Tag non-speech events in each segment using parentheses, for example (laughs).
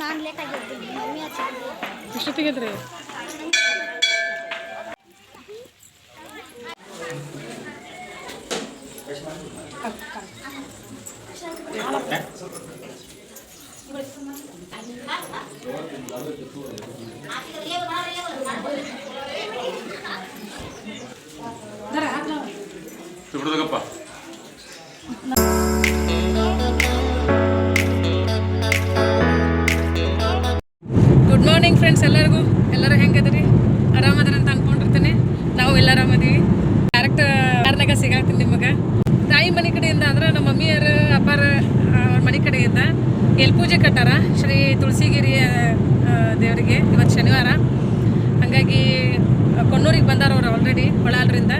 ನಾನು ಲೇಟ್ ಆಗಿದ್ದೀನಿ ಮಮ್ಮಿ ಹಚ್ಚಿದ್ರು ಎಷ್ಟೊತ್ತಿಗೆದ್ರಿ ಶ್ರೀ ತುಳಸಿಗಿರಿ ದೇವರಿಗೆ ಇವತ್ತು ಶನಿವಾರ. ಹಾಗಾಗಿ ಕೊಣ್ಣೂರಿಗೆ ಬಂದಾರ ಅವ್ರು ಆಲ್ರೆಡಿ ಹೊಳಾಲ್ರಿಂದ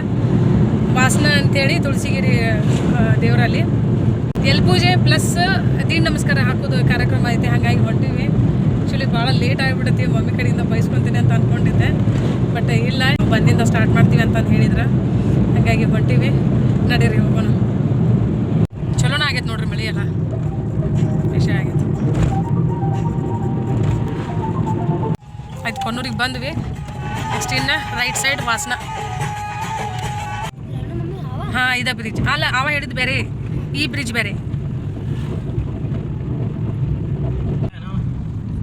ವಾಸನ ಅಂತೇಳಿ ತುಳಸಿಗಿರಿ ದೇವರಲ್ಲಿ. ಎಲ್ ಪೂಜೆ ಪ್ಲಸ್ ದೀನ್ ನಮಸ್ಕಾರ ಹಾಕೋದು ಕಾರ್ಯಕ್ರಮ ಐತೆ, ಹಾಗಾಗಿ ಹೊಂಟಿವಿ. ಆ್ಯಕ್ಚುಲಿ ಭಾಳ ಲೇಟ್ ಆಗಿಬಿಡುತ್ತೆ, ಮಮ್ಮಿ ಕಡೆಯಿಂದ ಬಯಸ್ಕೊತೀನಿ ಅಂತ ಅಂದ್ಕೊಂಡಿದ್ದೆ ಬಟ್ ಇಲ್ಲ, ಬಂದಿಂದ ಸ್ಟಾರ್ಟ್ ಮಾಡ್ತೀವಿ ಅಂತ ಹೇಳಿದ್ರೆ. ಹಾಗಾಗಿ ಹೊಂಟಿವಿ. ನಡೀರಿ ಹೋಗೋಣ. ಚಲೋನ ಆಗೈತೆ ನೋಡ್ರಿ ಮಳೆ ಎಲ್ಲ. ಆಯ್ತು ಬಂದ್ವಿ. ನೆಕ್ಸ್ಟ್ ಇನ್ನು ರೈಟ್ ಸೈಡ್ ವಾಸನ. ಹಾಂ, ಇದ ಬ್ರಿಡ್ಜ್ ಅಲ್ಲ, ಅವ ಹಿಡಿದು ಬೇರೆ, ಈ ಬ್ರಿಡ್ಜ್ ಬೇರೆ.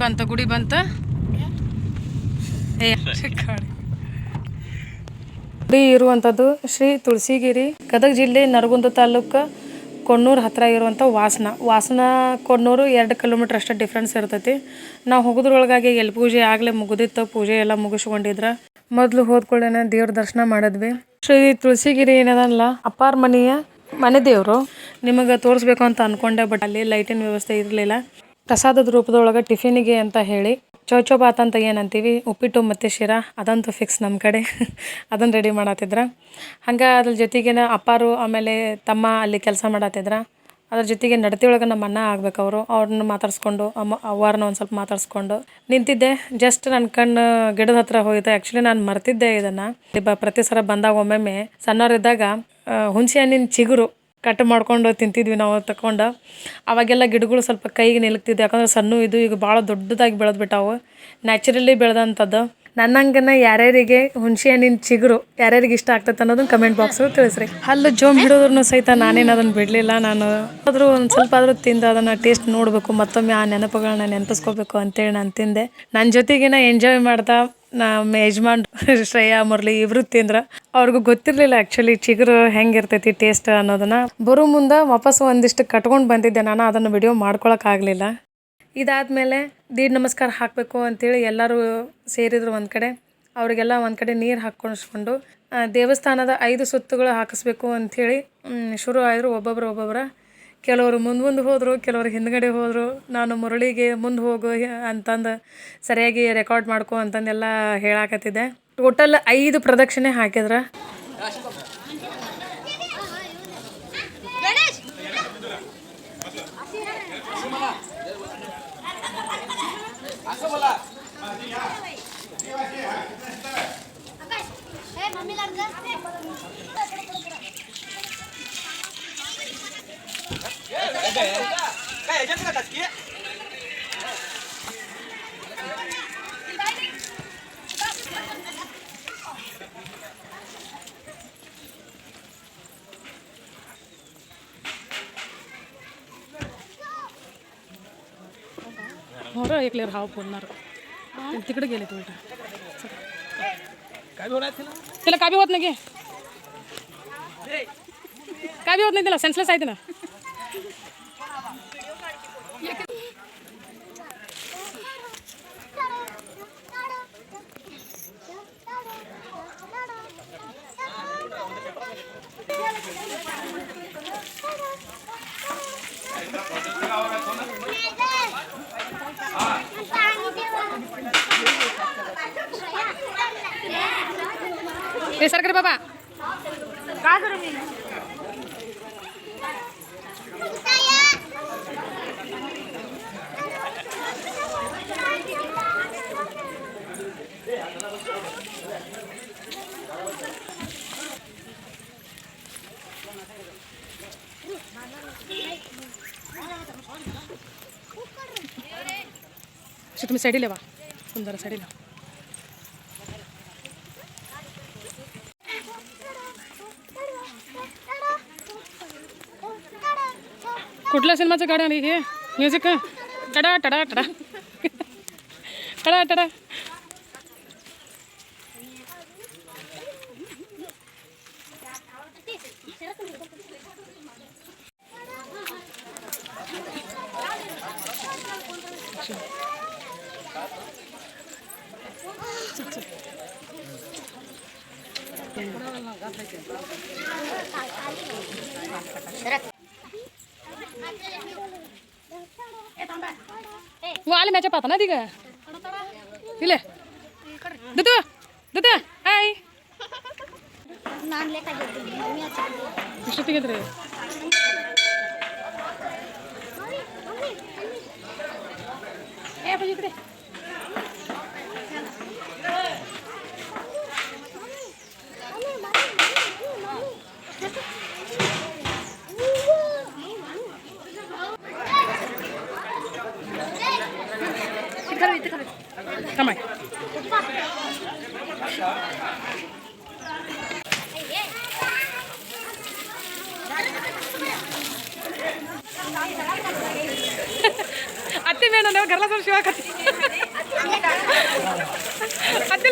ಬಂತ, ಗುಡಿ ಬಂತ. ಗುಡಿ ಇರುವಂಥದ್ದು ಶ್ರೀ ತುಳಸಿಗಿರಿ, ಗದಗ ಜಿಲ್ಲೆ ನರಗುಂದ ತಾಲೂಕು ಕೊಣ್ಣೂರು ಹತ್ತಿರ ಇರುವಂಥ ವಾಸನ. ವಾಸನ ಕೊಣ್ಣೂರು ಎರಡು ಕಿಲೋಮೀಟ್ರ್ ಅಷ್ಟೇ ಡಿಫ್ರೆನ್ಸ್ ಇರ್ತೈತಿ. ನಾವು ಹೋಗೋದ್ರೊಳಗಾಗಿ ಎಲ್ಲಿ ಪೂಜೆ ಆಗಲೇ ಮುಗಿದಿತ್ತು, ಪೂಜೆ ಎಲ್ಲ ಮುಗಿಸ್ಕೊಂಡಿದ್ರೆ. ಮೊದಲು ಹೋದ್ಕೊಳ್ಳೇನ ದೇವ್ರ ದರ್ಶನ ಮಾಡಿದ್ವಿ. ಶ್ರೀ ತುಳಸಿಗಿರಿ ಏನದಲ್ಲ ಅಪ್ಪಾರ ಮನೆಯ ಮನೆ ದೇವರು? ನಿಮಗೆ ತೋರಿಸ್ಬೇಕು ಅಂತ ಅನ್ಕೊಂಡೆ ಬಟ್ ಅಲ್ಲಿ ಲೈಟಿನ ವ್ಯವಸ್ಥೆ ಇರಲಿಲ್ಲ. ಪ್ರಸಾದದ ರೂಪದೊಳಗೆ ಟಿಫಿನಿಗೆ ಅಂತ ಹೇಳಿ ಚೌಚೌಬಾತ್ ಅಂತ ಏನಂತೀವಿ? ಉಪ್ಪಿಟ್ಟು ಮತ್ತು ಶಿರಾ, ಅದಂತೂ ಫಿಕ್ಸ್ ನಮ್ಮ ಕಡೆ. (laughs) ಅದನ್ನು ರೆಡಿ ಮಾಡತ್ತಿದ್ರ ಹಂಗೆ ಅದ್ರ ಜೊತೆಗೇನ ಅಪ್ಪಾರು ಆಮೇಲೆ ತಮ್ಮ ಅಲ್ಲಿ ಕೆಲಸ ಮಾಡತ್ತಿದ್ರ ಅದ್ರ ಜೊತೆಗೆ ನಡತೆ ಒಳಗೆ ನಮ್ಮ ಅಣ್ಣ ಆಗ್ಬೇಕು ಅವರು. ಅವ್ರನ್ನ ಮಾತಾಡಿಸ್ಕೊಂಡು, ಅಮ್ಮ ಅವ್ವಾರನ್ನ ಒಂದು ಸ್ವಲ್ಪ ಮಾತಾಡಿಸ್ಕೊಂಡು ನಿಂತಿದ್ದೆ. ಜಸ್ಟ್ ನನ್ನ ಕಣ್ಣು ಗಿಡದ ಹತ್ರ ಹೋಗಿದ್ದೆ ಆ್ಯಕ್ಚುಲಿ ನಾನು ಮರ್ತಿದ್ದೆ ಇದನ್ನು. ಪ್ರತಿ ಸಲ ಬಂದಾಗ ಒಮ್ಮೊಮ್ಮೆ ಸಣ್ಣವರಿದ್ದಾಗ ಹುಣಸೆ ಹಣ್ಣಿನ ಚಿಗುರು. ಕಟ್ ಮಾಡ್ಕೊಂಡು ತಿಂತಿದ್ವಿ ನಾವು ತಕೊಂಡು. ಅವಾಗೆಲ್ಲ ಗಿಡಗಳು ಸ್ವಲ್ಪ ಕೈಗೆ ನಿಲ್ಕ್ತಿದ್ವು ಯಾಕಂದ್ರೆ ಸಣ್ಣ ಇದು ಈಗ ಭಾಳ ದೊಡ್ಡದಾಗಿ ಬೆಳೆದ್ಬಿಟ್ಟಾವು ನ್ಯಾಚುರಲಿ ಬೆಳೆದಂಥದ್ದು ನನ್ನಂಗನ ಯಾರ್ಯಾರಿಗೆ ಹುಣಸೆ ಹಣ್ಣಿನ ಚಿಗುರು ಯಾರ್ಯಾರಿಗೆ ಇಷ್ಟ ಆಗ್ತೈತೆ ಅನ್ನೋದನ್ನ ಕಮೆಂಟ್ ಬಾಕ್ಸ್ ತಿಳಿಸ್ರಿ. ಅಲ್ಲಿ ಜೋಮ್ ಹಿಡಿದ್ರು ಸಹಿತ ನಾನೇನು ಅದನ್ನು ಬಿಡಲಿಲ್ಲ. ನಾನು ಆದರೂ ಒಂದು ಸ್ವಲ್ಪ ಆದರೂ ತಿಂದು ಅದನ್ನು ಟೇಸ್ಟ್ ನೋಡಬೇಕು. ಮತ್ತೊಮ್ಮೆ ಆ ನೆನಪುಗಳನ್ನ ನೆನಪಿಸ್ಕೋಬೇಕು ಅಂತೇಳಿ ನಾನು ತಿಂದೆ. ನನ್ನ ಜೊತೆಗೇನ ಎಂಜಾಯ್ ಮಾಡ್ತಾ ನಮ್ಮ ಯಜಮಾನ್ ಶ್ರೇಯಾ ಮುರಳಿ ಇಬ್ರು ತಿಂದ್ರ ಅವ್ರಿಗೂ ಗೊತ್ತಿರಲಿಲ್ಲ ಆ್ಯಕ್ಚುಲಿ ಚಿಗುರು ಹೆಂಗಿರ್ತೈತಿ ಟೇಸ್ಟ್ ಅನ್ನೋದನ್ನ. ಬರು ಮುಂದೆ ವಾಪಸ್ ಒಂದಿಷ್ಟು ಕಟ್ಕೊಂಡು ಬಂದಿದ್ದೆ ನಾನು, ಅದನ್ನು ವಿಡಿಯೋ ಮಾಡ್ಕೊಳಕ್ಕಾಗಲಿಲ್ಲ. ಇದಾದಮೇಲೆ ದೀಡ್ ನಮಸ್ಕಾರ ಹಾಕಬೇಕು ಅಂತೇಳಿ ಎಲ್ಲರೂ ಸೇರಿದ್ರು ಒಂದು ಕಡೆ. ಅವರಿಗೆಲ್ಲ ಒಂದು ಕಡೆ ನೀರು ಹಾಕ್ಕೊಂಡಿಸ್ಕೊಂಡು ದೇವಸ್ಥಾನದ ಐದು ಸುತ್ತುಗಳು ಹಾಕಿಸ್ಬೇಕು ಅಂಥೇಳಿ ಶುರು ಆದರು ಒಬ್ಬೊಬ್ರು ಒಬ್ಬೊಬ್ರು. ಕೆಲವರು ಮುಂದೆ ಮುಂದೆ ಹೋದರು, ಕೆಲವರು ಹಿಂದ್ಗಡೆ ಹೋದರು, ನಾನು ಮುರಳಿಗೆ ಮುಂದೆ ಹೋಗು ಅಂತಂದು ಸರಿಯಾಗಿ ರೆಕಾರ್ಡ್ ಮಾಡ್ಕೊ ಅಂತಂದೆಲ್ಲ ಹೇಳಾಕತ್ತಿದ್ದೆ. ಟೋಟಲ್ ಐದು ಪ್ರದಕ್ಷಿಣೆ ಹಾಕಿದ್ರ. हो एक लेअर हाव फोडणार तिकडे गेले तू त्याला काय बी होत नाही गे काय बी होत नाही त्याला सेन्सलेस आहे ना हे सर करे बाबा काय असं तुम्ही साईडीला वा सुंदर साईडीला कुठल्या सिनेमाचं माझं आहे हे म्युझिक टडा टडा टडा. (laughs) टडा टडा. వాళ్ళు మ్యాచ్ పాతనా దిగ ఇలే దుతు దుతు హాయ్ ಇಷ್ಟೊತ್ತಿಗೆದ್ರಿ ಏ ಬಜಿ ಕಡೆ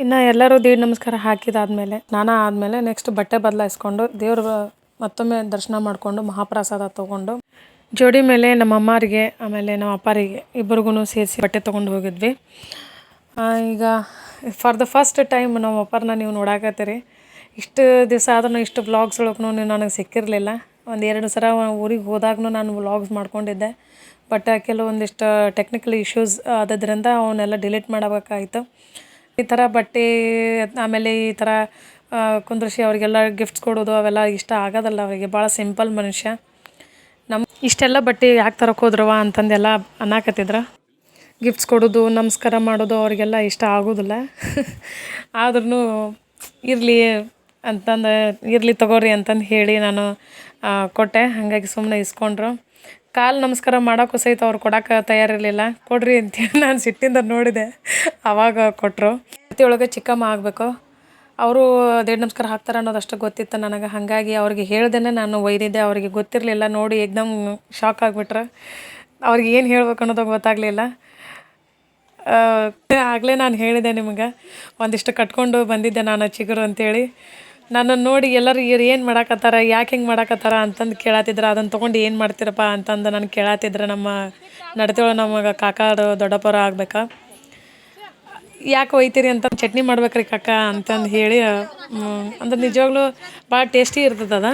ಇನ್ನು ಎಲ್ಲರೂ ದೇವ್ರ ನಮಸ್ಕಾರ ಹಾಕಿದಾದ್ಮೇಲೆ ಸ್ನಾನ ಆದಮೇಲೆ ನೆಕ್ಸ್ಟ್ ಬಟ್ಟೆ ಬದಲಾಯಿಸ್ಕೊಂಡು ದೇವ್ರ ಮತ್ತೊಮ್ಮೆ ದರ್ಶನ ಮಾಡಿಕೊಂಡು ಮಹಾಪ್ರಸಾದ ತೊಗೊಂಡು ಜೋಡಿ ಮೇಲೆ ನಮ್ಮ ಅಮ್ಮರಿಗೆ, ಆಮೇಲೆ ನಮ್ಮ ಅಪ್ಪರಿಗೆ ಇಬ್ಬರಿಗೂ ಸೇರಿಸಿ ಬಟ್ಟೆ ತೊಗೊಂಡು ಹೋಗಿದ್ವಿ. ಈಗ ಫಾರ್ ದ ಫಸ್ಟ್ ಟೈಮ್ ನಮ್ಮ ಅಪ್ಪರನ್ನ ನೀವು ನೋಡಾಕತ್ತೀರಿ. ಇಷ್ಟು ದಿವಸ ಆದ್ರೂ ಇಷ್ಟು ಬ್ಲಾಗ್ಸ್ ಒಳಗೂ ನನಗೆ ಸಿಕ್ಕಿರಲಿಲ್ಲ. ಒಂದು ಎರಡು ಸಲ ಊರಿಗೆ ಹೋದಾಗೂ ನಾನು ವ್ಲಾಗ್ಸ್ ಮಾಡ್ಕೊಂಡಿದ್ದೆ. ಬಟ್ ಕೆಲವೊಂದಿಷ್ಟು ಟೆಕ್ನಿಕಲ್ ಇಶ್ಯೂಸ್ ಆದದ್ರಿಂದ ಅವನ್ನೆಲ್ಲ ಡಿಲೀಟ್ ಮಾಡಬೇಕಾಯಿತು. ಈ ಥರ ಬಟ್ಟೆ, ಆಮೇಲೆ ಈ ಥರ ಕುಂದ್ರಿಸಿ ಅವರಿಗೆಲ್ಲ ಗಿಫ್ಟ್ಸ್ ಕೊಡೋದು ಅವೆಲ್ಲ ಇಷ್ಟ ಆಗೋದಲ್ಲ ಅವರಿಗೆ. ಭಾಳ ಸಿಂಪಲ್ ಮನುಷ್ಯ. ನಮ್ಮ ಇಷ್ಟೆಲ್ಲ ಬಟ್ಟೆ ಯಾಕೆ ತರಕ್ಕೆ ಅಂತಂದೆಲ್ಲ ಅನ್ನಕತ್ತಿದ್ರು ಗಿಫ್ಟ್ಸ್ ಕೊಡೋದು, ನಮಸ್ಕಾರ ಮಾಡೋದು ಅವರಿಗೆಲ್ಲ ಇಷ್ಟ ಆಗೋದಿಲ್ಲ. ಆದ್ರೂ ಇರಲಿ ಅಂತಂದು, ಇರಲಿ ತಗೋರಿ ಅಂತಂದು ಹೇಳಿ ನಾನು ಕೊಟ್ಟೆ. ಹಾಗಾಗಿ ಸುಮ್ಮನೆ ಇಸ್ಕೊಂಡ್ರು. ಕಾಲು ನಮಸ್ಕಾರ ಮಾಡೋಕ್ಕೂ ಸಹಿತ ಅವ್ರು ಕೊಡೋಕೆ ತಯಾರಿರಲಿಲ್ಲ. ಕೊಡ್ರಿ ಅಂತೇಳಿ ನಾನು ಸಿಟ್ಟಿಂದ ನೋಡಿದೆ. ಆವಾಗ ಕೊಟ್ಟರು ಪ್ರತಿಯೊಳಗೆ ಚಿಕ್ಕಮ್ಮ ಆಗಬೇಕು. ಅವರು ದೇಡ್ ನಮಸ್ಕಾರ ಹಾಕ್ತಾರೆ ಅನ್ನೋದಷ್ಟು ಗೊತ್ತಿತ್ತು ನನಗೆ. ಹಾಗಾಗಿ ಅವ್ರಿಗೆ ಹೇಳ್ದೇ ನಾನು ಒಯ್ದಿದ್ದೆ. ಅವರಿಗೆ ಗೊತ್ತಿರಲಿಲ್ಲ. ನೋಡಿ ಏಕ್ದಮ್ ಶಾಕ್ ಆಗಿಬಿಟ್ರೆ. ಅವ್ರಿಗೆ ಏನು ಹೇಳ್ಬೇಕು ಅನ್ನೋದು ಗೊತ್ತಾಗಲಿಲ್ಲ. ಆಗಲೇ ನಾನು ಹೇಳಿದೆ ನಿಮಗೆ, ಒಂದಿಷ್ಟು ಕಟ್ಕೊಂಡು ಬಂದಿದ್ದೆ ನಾನು ಚಿಗುರು ಅಂತೇಳಿ. ನನ್ನನ್ನು ನೋಡಿ ಎಲ್ಲರೂ ಇವ್ರು ಏನು ಮಾಡಾಕತ್ತಾರ, ಯಾಕೆ ಹಿಂಗೆ ಮಾಡಾಕತ್ತಾರ ಅಂತಂದು ಕೇಳತ್ತಿದ್ರು ಅದನ್ನು ತೊಗೊಂಡು ಏನು ಮಾಡ್ತೀರಪ್ಪ ಅಂತಂದು ನಾನು ಕೇಳತ್ತಿದ್ರೆ ನಮ್ಮ ನಡತೆಯೊಳಗೆ ನಮಗೆ ಕಾಕಾರು ದೊಡ್ಡಪ್ಪರು ಆಗ್ಬೇಕಾ. ಯಾಕೆ ಒಯ್ತೀರಿ ಅಂತ ಚಟ್ನಿ ಮಾಡ್ಬೇಕ್ರಿ ಕಾಕ ಅಂತಂದು ಹೇಳಿ ಅಂದ್ರೆ ನಿಜವಾಗ್ಲೂ ಭಾಳ ಟೇಸ್ಟಿ ಇರ್ತದೆ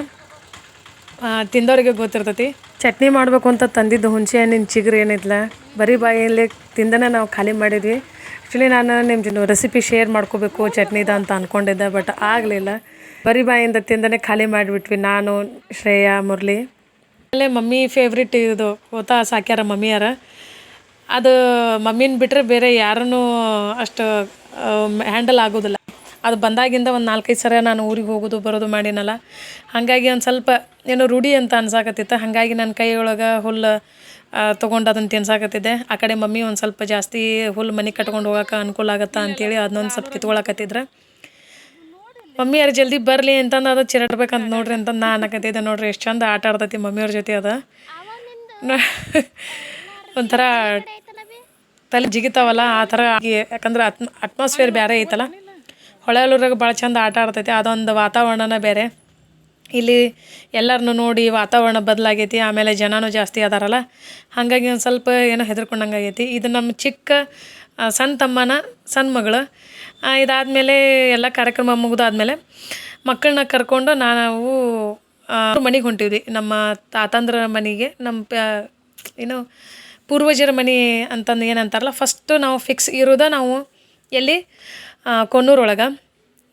ತಿಂದವ್ರಿಗೆ ಗೊತ್ತಿರ್ತೈತಿ? ಚಟ್ನಿ ಮಾಡಬೇಕು ಅಂತ ತಂದಿದ್ದು ಹುಣಸೆ ಹಣ್ಣಿನ ಚಿಗುರು ಏನಿದ್ಲ ಬರೀ ಬಾಯಲ್ಲಿ ತಿಂದನೇ ನಾವು ಖಾಲಿ ಮಾಡಿದ್ವಿ. ಆ್ಯಕ್ಚುಲಿ ನಾನು ನಿಮ್ಮ ರೆಸಿಪಿ ಶೇರ್ ಮಾಡ್ಕೋಬೇಕು ಚಟ್ನಿದ ಅಂತ ಅಂದ್ಕೊಂಡಿದ್ದೆ ಬಟ್ ಆಗಲಿಲ್ಲ. ಬರೀ ಬಾಯಿಂದ ತಿಂದನೇ ಖಾಲಿ ಮಾಡಿಬಿಟ್ವಿ ನಾನು ಶ್ರೇಯಾ ಮುರಳಿ. ಆಮೇಲೆ ಮಮ್ಮಿ ಫೇವ್ರೇಟ್ ಇದು ಹೋತ ಸಾಕ್ಯಾರ ಮಮ್ಮಿಯಾರ. ಅದು ಮಮ್ಮಿನ ಬಿಟ್ಟರೆ ಬೇರೆ ಯಾರನ್ನೂ ಅಷ್ಟು ಹ್ಯಾಂಡಲ್ ಆಗೋದಿಲ್ಲ. ಅದು ಬಂದಾಗಿಂದ ಒಂದು ನಾಲ್ಕೈದು ಸರ ನಾನು ಊರಿಗೆ ಹೋಗೋದು, ಬರೋದು ಮಾಡಿನಲ್ಲ. ಹಾಗಾಗಿ ಒಂದು ಸ್ವಲ್ಪ ಏನೋ ರೂಢಿ ಅಂತ ಅನ್ಸಾಕತ್ತಿತ್ತು. ಹಾಗಾಗಿ ನನ್ನ ಕೈಯೊಳಗೆ ಹುಲ್ಲು ತೊಗೊಂಡು ಅದನ್ನು ತಿನ್ಸಾಕತ್ತಿದ್ದೆ. ಆ ಕಡೆ ಮಮ್ಮಿ ಒಂದು ಸ್ವಲ್ಪ ಜಾಸ್ತಿ ಹುಲ್ಲು ಮನೆ ಕಟ್ಕೊಂಡು ಹೋಗೋಕೆ ಅನುಕೂಲ ಆಗತ್ತಾ ಅಂತೇಳಿ ಅದನ್ನೊಂದು ಸ್ವಲ್ಪ ಕಿತ್ಕೊಳಕತ್ತಿದ್ರೆ. ಮಮ್ಮಿ ಯಾರು ಜಲ್ದಿ ಬರಲಿ ಅಂತಂದು ಅದು ಚಿರಟ್ಬೇಕಂತ ನೋಡ್ರಿ ಅಂತಂದು ನಾ ಅನ್ನಕತ್ತಿದ್ದೆ ನೋಡ್ರಿ. ಎಷ್ಟು ಚಂದ ಆಟ ಆಡ್ತೈತಿ ಮಮ್ಮಿಯವ್ರ ಜೊತೆ ಅದು. ಒಂಥರ ತಲೆ ಜಿಗಿತಾವಲ್ಲ, ಆ ಥರ ಯಾಕಂದ್ರೆ ಅಟ್ ಅಟ್ಮಾಸ್ಫಿಯರ್ ಬೇರೆ ಐತಲ್ಲ. ಹೊಳೆಯಲ್ಲೂರಾಗ ಭಾಳ ಚಂದ ಆಟ ಆಡ್ತೈತಿ, ಅದೊಂದು ವಾತಾವರಣನ ಬೇರೆ. ಇಲ್ಲಿ ಎಲ್ಲರನ್ನು ನೋಡಿ ವಾತಾವರಣ ಬದಲಾಗೈತಿ, ಆಮೇಲೆ ಜನನೂ ಜಾಸ್ತಿ ಅದಾರಲ್ಲ. ಹಾಗಾಗಿ ಒಂದು ಸ್ವಲ್ಪ ಏನೋ ಹೆದರ್ಕೊಂಡಂಗೆ ಆಗೈತಿ ಇದು ನಮ್ಮ ಚಿಕ್ಕ ಸಣ್ಣ ತಮ್ಮನ ಸಣ್ಣ ಮಗಳು. ಇದಾದಮೇಲೆ ಎಲ್ಲ ಕಾರ್ಯಕ್ರಮ ಮುಗಿದಾದ್ಮೇಲೆ ಮಕ್ಕಳನ್ನ ಕರ್ಕೊಂಡು ನಾವು ಮನೆಗೆ ಹೊಂಟಿದ್ವಿ. ನಮ್ಮ ತಾತಂದ್ರ ಮನೆಗೆ, ನಮ್ಮ ಏನು ಪೂರ್ವಜರ ಮನೆ ಅಂತಂದು ಏನಂತಾರಲ್ಲ ಫಸ್ಟು ನಾವು ಫಿಕ್ಸ್ ಇರೋದ ನಾವು ಎಲ್ಲಿ ಕೊನ್ನೂರೊಳಗೆ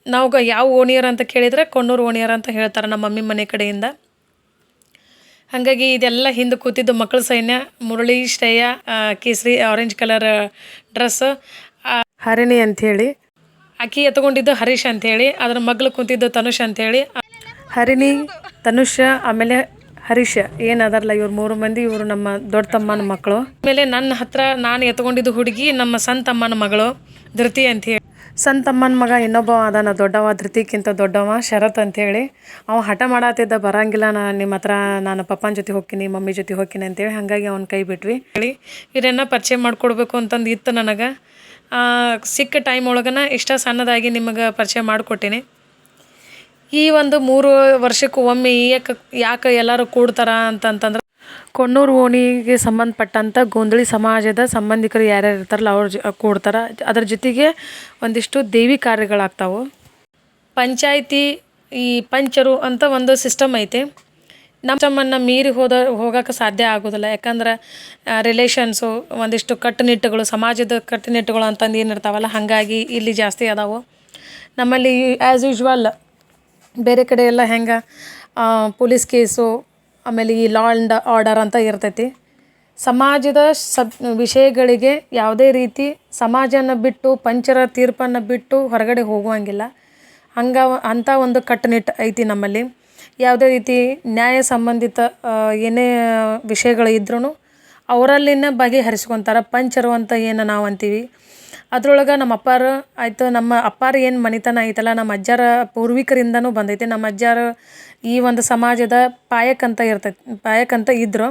ನಾವು ಯಾವ ಓಣಿಯರ್ ಅಂತ ಕೇಳಿದರೆ ಕೊಣ್ಣೂರು ಓಣಿಯರ್ ಅಂತ ಹೇಳ್ತಾರೆ ನಮ್ಮ ಮಮ್ಮಿ ಮನೆ ಕಡೆಯಿಂದ. ಹಾಗಾಗಿ ಇದೆಲ್ಲ ಹಿಂದೆ ಕೂತಿದ್ದು ಮಕ್ಕಳ ಸೈನ್ಯ, ಮುರಳಿ, ಶ್ರೇಯ ಕೇಸರಿ ಆರೆಂಜ್ ಕಲರ್ ಡ್ರೆಸ್ ಹರಿಣಿ ಅಂಥೇಳಿ ಆಕಿ ಎತ್ಕೊಂಡಿದ್ದು ಹರೀಶ್ ಅಂಥೇಳಿ, ಅದ್ರ ಮಗ್ಳು ಕೂತಿದ್ದು ತನುಷ್ ಅಂಥೇಳಿ. ಹರಿಣಿ, ತನುಷ, ಆಮೇಲೆ ಹರೀಶ್, ಏನು ಅದಾರಲ್ಲ ಇವ್ರು ಮೂರು ಮಂದಿ ಇವರು ನಮ್ಮ ದೊಡ್ಡ ತಮ್ಮನ ಮಕ್ಕಳು. ಆಮೇಲೆ ನನ್ನ ಹತ್ರ ನಾನು ಎತ್ಕೊಂಡಿದ್ದು ಹುಡುಗಿ ನಮ್ಮ ಸಣ್ಣ ತಮ್ಮನ ಮಗಳು, ಧೃತಿ ಅಂಥೇಳಿ. ಸಣ್ಣ ತಮ್ಮನ ಮಗ ಇನ್ನೊಬ್ಬ ಅದಾನ, ದೊಡ್ಡವ ಧೃತಿಕ್ಕಿಂತ ದೊಡ್ಡವ, ಶರತ್ ಅಂಥೇಳಿ ಅವ ಹಠ ಮಾಡತ್ತಿದ್ದ ಬರಂಗಿಲ್ಲ ನಾನು ನಿಮ್ಮ ಹತ್ರ ನಾನು ಪಪ್ಪನ ಜೊತೆ ಹೋಗ್ತೀನಿ, ಮಮ್ಮಿ ಜೊತೆ ಹೋಗ್ತೀನಿ ಅಂತೇಳಿ ಹಾಗಾಗಿ ಅವ್ನ ಕೈ ಬಿಟ್ವಿ. ಹೇಳಿ ಇದನ್ನು ಪರಿಚಯ ಮಾಡಿಕೊಡ್ಬೇಕು ಅಂತಂದು ಇತ್ತು ನನಗೆ. ಸಿಕ್ಕ ಟೈಮ್ ಒಳಗನ ಇಷ್ಟ ಸಣ್ಣದಾಗಿ ನಿಮಗೆ ಪರಿಚಯ ಮಾಡಿಕೊಟ್ಟಿನಿ. ಈ ಒಂದು ಮೂರು ವರ್ಷಕ್ಕೆ ಒಮ್ಮೆ ಯಾಕೆ ಯಾಕೆ ಎಲ್ಲರೂ ಕೂಡ್ತಾರ ಅಂತಂತಂದ್ರೆ ಕೊಣ್ಣೂರು ಓಣಿಗೆ ಸಂಬಂಧಪಟ್ಟಂಥ ಗೋಂದಳಿ ಸಮಾಜದ ಸಂಬಂಧಿಕರು ಯಾರ್ಯಾರು ಇರ್ತಾರಲ್ಲ, ಅವ್ರ ಜ, ಕೂಡ್ತಾರೆ. ಅದ್ರ ಜೊತೆಗೆ ಒಂದಿಷ್ಟು ದೇವಿ ಕಾರ್ಯಗಳಾಗ್ತಾವೆ. ಪಂಚಾಯಿತಿ, ಈ ಪಂಚರು ಅಂತ ಒಂದು ಸಿಸ್ಟಮ್ ಐತೆ. ನಮ್ಮ ಸಿಸ್ಟಮನ್ನು ಮೀರಿ ಹೋದ, ಹೋಗೋಕೆ ಸಾಧ್ಯ ಆಗೋದಿಲ್ಲ. ಯಾಕಂದ್ರೆ ರಿಲೇಷನ್ಸು ಒಂದಿಷ್ಟು ಕಟ್ಟುನಿಟ್ಟುಗಳು, ಸಮಾಜದ ಕಟ್ಟುನಿಟ್ಟುಗಳು ಅಂತಂದು ಏನಿರ್ತಾವಲ್ಲ ಹಾಗಾಗಿ ಇಲ್ಲಿ ಜಾಸ್ತಿ ಅದಾವೆ. ನಮ್ಮಲ್ಲಿ ಆ್ಯಸ್ ಯೂಶ್ವಲ್ ಬೇರೆ ಕಡೆ ಎಲ್ಲ ಹೆಂಗೆ ಪೊಲೀಸ್ ಕೇಸು ಆಮೇಲೆ ಈ ಲಾ ಆ್ಯಂಡ್ ಆರ್ಡರ್ ಅಂತ ಇರ್ತೈತಿ. ಸಮಾಜದ ಸಬ್, ವಿಷಯಗಳಿಗೆ ಯಾವುದೇ ರೀತಿ ಸಮಾಜನ ಬಿಟ್ಟು, ಪಂಚರ ತೀರ್ಪನ್ನು ಬಿಟ್ಟು ಹೊರಗಡೆ ಹೋಗುವಂಗಿಲ್ಲ. ಹಂಗ ಅಂಥ ಒಂದು ಕಟ್ಟುನಿಟ್ಟು ಐತಿ ನಮ್ಮಲ್ಲಿ. ಯಾವುದೇ ರೀತಿ ನ್ಯಾಯ ಸಂಬಂಧಿತ ಏನೇ ವಿಷಯಗಳು ಇದ್ರೂ ಅವರಲ್ಲಿನ ಬಗೆಹರಿಸ್ಕೊತಾರೆ. ಪಂಚರು ಅಂತ ಏನು ನಾವು ಅಂತೀವಿ. ಅದ್ರೊಳಗೆ ನಮ್ಮ ಅಪ್ಪಾರ, ಆಯಿತು ನಮ್ಮ ಅಪ್ಪಾರ ಏನು ಮನಿತನ ಐತಲ್ಲ, ನಮ್ಮ ಅಜ್ಜಾರ ಪೂರ್ವಿಕರಿಂದನೂ ಬಂದೈತಿ. ನಮ್ಮ ಅಜ್ಜಾರ ಈ ಒಂದು ಸಮಾಜದ ಪಾಯಕಂತ ಇರ್ತೈತಿ ಪಾಯಕಂತ ಇದ್ದರು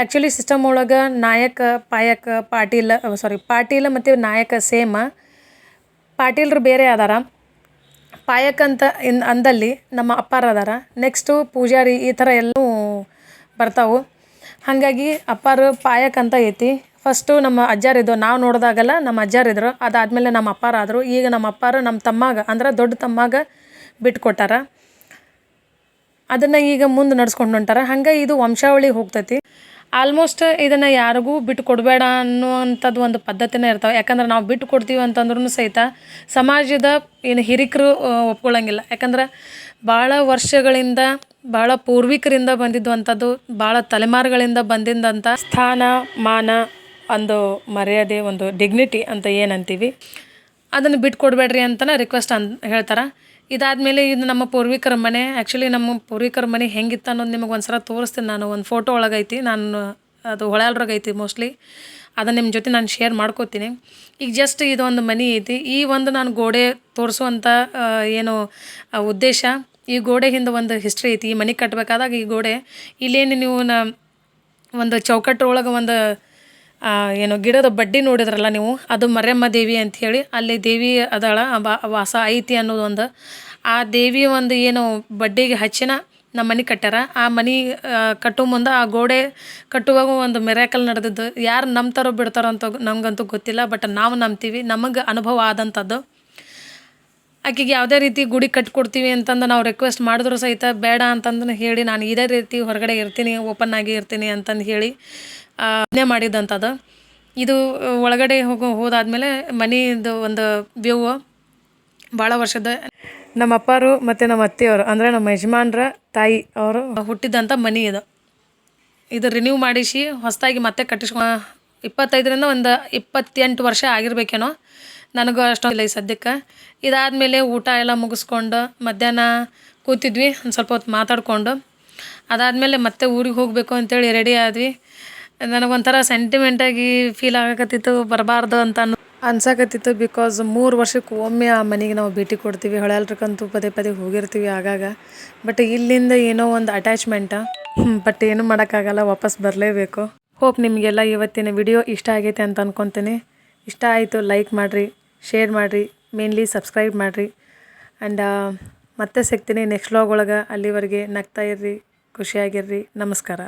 ಆ್ಯಕ್ಚುಲಿ ಸಿಸ್ಟಮ್ ಒಳಗೆ ನಾಯಕ, ಪಾಯಕ, ಪಾಟೀಲ ಸಾರಿ ಪಾಟೀಲ ಮತ್ತು ನಾಯಕ ಸೇಮ. ಪಾಟೀಲ್ರು ಬೇರೆ ಅದಾರ. ಪಾಯಕ ಅಂತ ಇನ್ ಅಂದಲ್ಲಿ ನಮ್ಮ ಅಪ್ಪಾರ ಅದಾರ. ನೆಕ್ಸ್ಟು ಪೂಜಾರಿ ಈ ಥರ ಎಲ್ಲೂ ಬರ್ತಾವೆ. ಹಾಗಾಗಿ ಅಪ್ಪಾರು ಪಾಯಕ್ ಅಂತ ಐತಿ. ಫಸ್ಟು ನಮ್ಮ ಅಜ್ಜಾರಿದ್ದು ನಾವು ನೋಡಿದಾಗೆಲ್ಲ ನಮ್ಮ ಅಜ್ಜಾರಿದ್ರು ಅದಾದಮೇಲೆ ನಮ್ಮ ಅಪ್ಪಾರ ಆದರು. ಈಗ ನಮ್ಮ ಅಪ್ಪಾರು ನಮ್ಮ ತಮ್ಮಾಗ, ಅಂದ್ರೆ ದೊಡ್ಡ ತಮ್ಮಾಗ ಬಿಟ್ಕೊಟ್ಟಾರ. ಅದನ್ನು ಈಗ ಮುಂದೆ ನಡ್ಸ್ಕೊಂಡು ಹೊಂಟಾರ. ಹಂಗೆ ಇದು ವಂಶಾವಳಿ ಹೋಗ್ತೈತಿ. ಆಲ್ಮೋಸ್ಟ್ ಇದನ್ನು ಯಾರಿಗೂ ಬಿಟ್ಟು ಕೊಡಬೇಡ ಅನ್ನುವಂಥದ್ದು ಒಂದು ಪದ್ಧತಿನೇ ಇರ್ತಾವೆ. ಯಾಕಂದ್ರೆ ನಾವು ಬಿಟ್ಟು ಕೊಡ್ತೀವಿ ಅಂತಂದ್ರೂ ಸಹಿತ ಸಮಾಜದ ಏನು ಹಿರಿಕರು ಒಪ್ಕೊಳ್ಳೋಂಗಿಲ್ಲ ಯಾಕಂದ್ರೆ ಭಾಳ ವರ್ಷಗಳಿಂದ, ಭಾಳ ಪೂರ್ವಿಕರಿಂದ ಬಂದಿದ್ದು ಅಂಥದ್ದು ಭಾಳ ತಲೆಮಾರುಗಳಿಂದ ಬಂದಿದ್ದಂಥ ಸ್ಥಾನ, ಮಾನ ಒಂದು ಮರ್ಯಾದೆ, ಒಂದು ಡಿಗ್ನಿಟಿ ಅಂತ ಏನಂತೀವಿ? ಅದನ್ನು ಬಿಟ್ಟು ಕೊಡಬೇಡ್ರಿ ಅಂತಲೇ ರಿಕ್ವೆಸ್ಟ್ ಅನ್ ಹೇಳ್ತಾರೆ. ಇದಾದಮೇಲೆ ಇದು ನಮ್ಮ ಪೂರ್ವಿಕರ ಮನೆ. ಆ್ಯಕ್ಚುಲಿ ನಮ್ಮ ಪೂರ್ವಿಕರ ಮನೆ ಹೆಂಗಿತ್ತು ಅನ್ನೋದು ನಿಮಗೆ ಒಂದು ಸಲ ತೋರಿಸ್ತೀನಿ ನಾನು. ಒಂದು ಫೋಟೋ ಒಳಗೈತಿ. ನಾನು ಅದು ಐತಿ ಮೋಸ್ಟ್ಲಿ ಅದನ್ನು ನಿಮ್ಮ ಜೊತೆ ನಾನು ಶೇರ್ ಮಾಡ್ಕೋತೀನಿ. ಈಗ ಜಸ್ಟ್ ಇದೊಂದು ಮನೆ ಐತಿ. ಈ ಒಂದು ನಾನು ಗೋಡೆ ತೋರಿಸುವಂಥ ಏನು ಉದ್ದೇಶ, ಈ ಗೋಡೆ ಹಿಂದೆ ಒಂದು ಹಿಸ್ಟ್ರಿ ಐತಿ. ಈ ಮನೆ ಕಟ್ಟಬೇಕಾದಾಗ ಈ ಗೋಡೆ, ಇಲ್ಲೇನು ನೀವು ನ ಒಂದು ಚೌಕಟ್ಟೊಳಗೆ ಒಂದು ಏನು ಗಿಡದ ಬಡ್ಡಿ ನೋಡಿದ್ರಲ್ಲ ನೀವು? ಅದು ಮರ್ಯಮ್ಮ ದೇವಿ ಅಂಥೇಳಿ ಅಲ್ಲಿ ದೇವಿ ಅದಾಳ ವಾಸ ಐತಿ ಅನ್ನೋದು ಒಂದು. ಆ ದೇವಿ ಒಂದು ಏನು ಬಡ್ಡಿಗೆ ಹಚ್ಚಿನ ನಮ್ಮ ಮನೆ ಕಟ್ಟ್ಯಾರ. ಆ ಮನೆ ಕಟ್ಟೋ ಮುಂದೆ ಆ ಗೋಡೆ ಕಟ್ಟುವಾಗ ಒಂದು ಮೆರಾಕಲ್ ನಡೆದಿದ್ದು. ಯಾರು ನಂಬ್ತಾರೋ ಬಿಡ್ತಾರೋ ಅಂತ ನಮಗಂತೂ ಗೊತ್ತಿಲ್ಲ ಬಟ್ ನಾವು ನಂಬ್ತೀವಿ. ನಮಗೆ ಅನುಭವ ಆದಂಥದ್ದು ಆಕೆಗೆ ಯಾವುದೇ ರೀತಿ ಗುಡಿ ಕಟ್ಕೊಡ್ತೀವಿ ಅಂತಂದು ನಾವು ರಿಕ್ವೆಸ್ಟ್ ಮಾಡಿದ್ರು ಸಹಿತ, ಬೇಡ ಅಂತಂದು ಹೇಳಿ ನಾನು ಇದೇ ರೀತಿ ಹೊರಗಡೆ ಇರ್ತೀನಿ ಓಪನ್ ಆಗಿ ಇರ್ತೀನಿ ಅಂತಂದು ಹೇಳಿ ಅದನ್ನೇ ಮಾಡಿದಂಥದ್ದು ಇದು ಒಳಗಡೆ ಹೋಗೋ ಹೋದಾದ್ಮೇಲೆ ಮನೆಯದು ಒಂದು ವ್ಯೂ ಭಾಳ ವರ್ಷದ ನಮ್ಮ ಅಪ್ಪಾರು ಮತ್ತು ನಮ್ಮ ಅತ್ತೆಯವರು ಅಂದರೆ ನಮ್ಮ ಯಜಮಾನ್ರ ತಾಯಿ ಅವರು ಹುಟ್ಟಿದಂಥ ಮನೆ ಇದು. ಇದು ರಿನ್ಯೂ ಮಾಡಿಸಿ ಹೊಸದಾಗಿ ಮತ್ತೆ ಕಟ್ಟಿಸ್ಕೊ ಇಪ್ಪತ್ತೈದರಿಂದ ಒಂದು ಇಪ್ಪತ್ತೆಂಟು ವರ್ಷ ಆಗಿರ್ಬೇಕೇನೋ. ನನಗೂ ಅಷ್ಟೊಂದಿಲ್ಲ ಈ ಸದ್ಯಕ್ಕೆ. ಇದಾದಮೇಲೆ ಊಟ ಎಲ್ಲ ಮುಗಿಸ್ಕೊಂಡು ಮಧ್ಯಾಹ್ನ ಕೂತಿದ್ವಿ ಒಂದು ಸ್ವಲ್ಪ ಹೊತ್ತು ಮಾತಾಡಿಕೊಂಡು. ಅದಾದಮೇಲೆ ಮತ್ತೆ ಊರಿಗೆ ಹೋಗಬೇಕು ಅಂತೇಳಿ ರೆಡಿ ಆದ್ವಿ. ನನಗೊಂಥರ ಸೆಂಟಿಮೆಂಟಾಗಿ ಫೀಲ್ ಆಗಕತ್ತಿತ್ತು, ಬರಬಾರ್ದು ಅಂತ ಅನ್ ಅನ್ಸಕತ್ತಿತ್ತು ಬಿಕಾಸ್ ಮೂರು ವರ್ಷಕ್ಕೆ ಒಮ್ಮೆ ಆ ಮನೆಗೆ ನಾವು ಭೇಟಿ ಕೊಡ್ತೀವಿ. ಹೊಳೆಲ್ರಿಗಂತೂ ಪದೇ ಪದೇ ಹೋಗಿರ್ತೀವಿ ಆಗಾಗ. ಬಟ್ ಇಲ್ಲಿಂದ ಏನೋ ಒಂದು ಅಟ್ಯಾಚ್ಮೆಂಟ ಬಟ್ ಏನು ಮಾಡೋಕ್ಕಾಗಲ್ಲ, ವಾಪಸ್ ಬರಲೇಬೇಕು. ಹೋಪ್ ನಿಮಗೆಲ್ಲ ಇವತ್ತಿನ ವಿಡಿಯೋ ಇಷ್ಟ ಆಗೈತೆ ಅಂತ ಅಂದ್ಕೊತೀನಿ ಇಷ್ಟ ಆಯಿತು ಲೈಕ್ ಮಾಡಿರಿ ಶೇರ್ ಮಾಡಿರಿ ಮೇನ್ಲಿ ಸಬ್ಸ್ಕ್ರೈಬ್ ಮಾಡಿರಿ. ಆ್ಯಂಡ್ ಮತ್ತೆ ಸಿಗ್ತೀನಿ ನೆಕ್ಸ್ಟ್ ವ್ಲಾಗ್ ಒಳಗೆ. ಅಲ್ಲಿವರೆಗೆ ನಗ್ತಾ ಇರ್ರಿ, ಖುಷಿಯಾಗಿರ್ರಿ. ನಮಸ್ಕಾರ.